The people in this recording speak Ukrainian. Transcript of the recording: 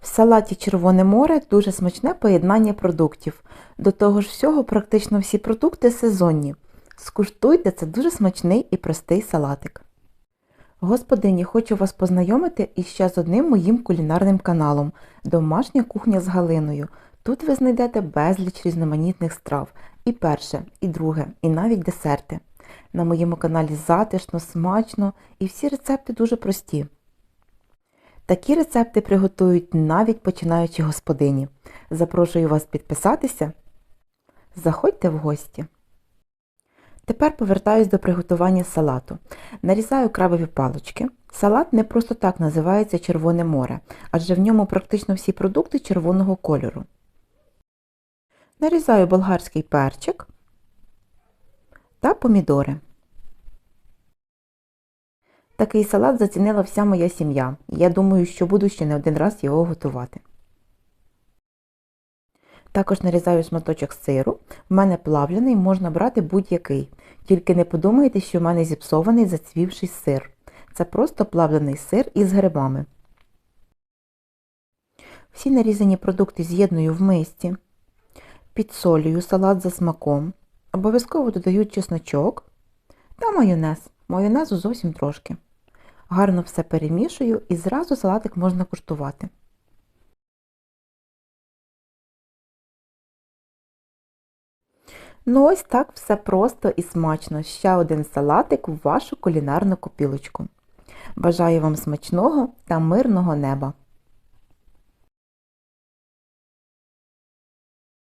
В салаті Червоне море дуже смачне поєднання продуктів. До того ж всього, практично всі продукти сезонні. Скуштуйте, це дуже смачний і простий салатик. Господині, хочу вас познайомити іще з одним моїм кулінарним каналом Домашня кухня з Галиною. Тут ви знайдете безліч різноманітних страв. І перше, і друге, і навіть десерти. На моєму каналі затишно, смачно і всі рецепти дуже прості. Такі рецепти приготують навіть починаючі господині. Запрошую вас підписатися. Заходьте в гості. Тепер повертаюсь до приготування салату. Нарізаю крабові палочки. Салат не просто так називається Червоне море, адже в ньому практично всі продукти червоного кольору. Нарізаю болгарський перчик та помідори. Такий салат зацінила вся моя сім'я. і Я думаю, що буду ще не один раз його готувати. Також нарізаю шматочок сиру. В мене плавлений, можна брати будь-який. Тільки не подумайте, що в мене зіпсований зацвівший сир. Це просто плавлений сир із грибами. Всі нарізані продукти з'єдную в мисці. Підсолюю салат за смаком. Обов'язково додаю чесночок та майонез. Майонезу зовсім трошки. Гарно все перемішую і зразу салатик можна куштувати. Ну ось так все просто і смачно. Ще один салатик в вашу кулінарну копілочку. Бажаю вам смачного та мирного неба!